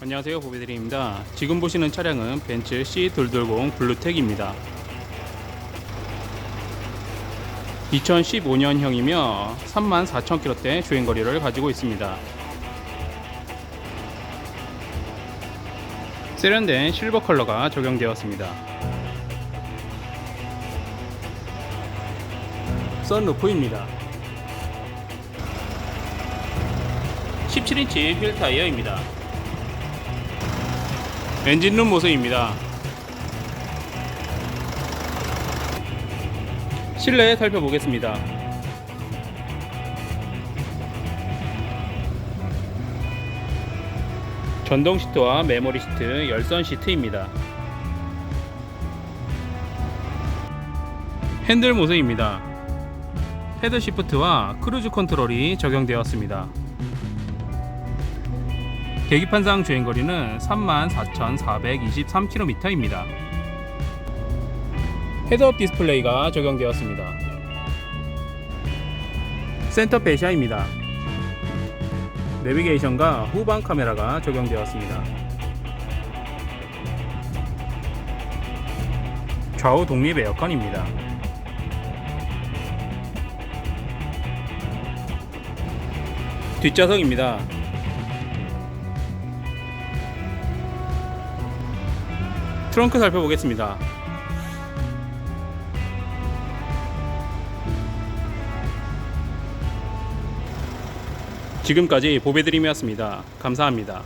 안녕하세요 보배드림입니다. 지금 보시는 차량은 벤츠 C220 블루텍입니다. 2015년형이며 34,000km대 주행거리를 가지고 있습니다. 세련된 실버 컬러가 적용되었습니다. 썬루프입니다. 17인치 휠 타이어입니다 엔진룸 모습입니다. 실내 살펴보겠습니다. 전동 시트와 메모리 시트, 열선 시트입니다. 핸들 모습입니다. 헤드 시프트와 크루즈 컨트롤이 적용되었습니다. 계기판상 주행거리는 34,423km입니다. 헤드업 디스플레이가 적용되었습니다. 센터 배시아입니다. 내비게이션과 후방 카메라가 적용되었습니다. 좌우 독립 에어컨입니다. 뒷좌석입니다. 트렁크 살펴보겠습니다. 지금까지 보배드림이었습니다. 감사합니다.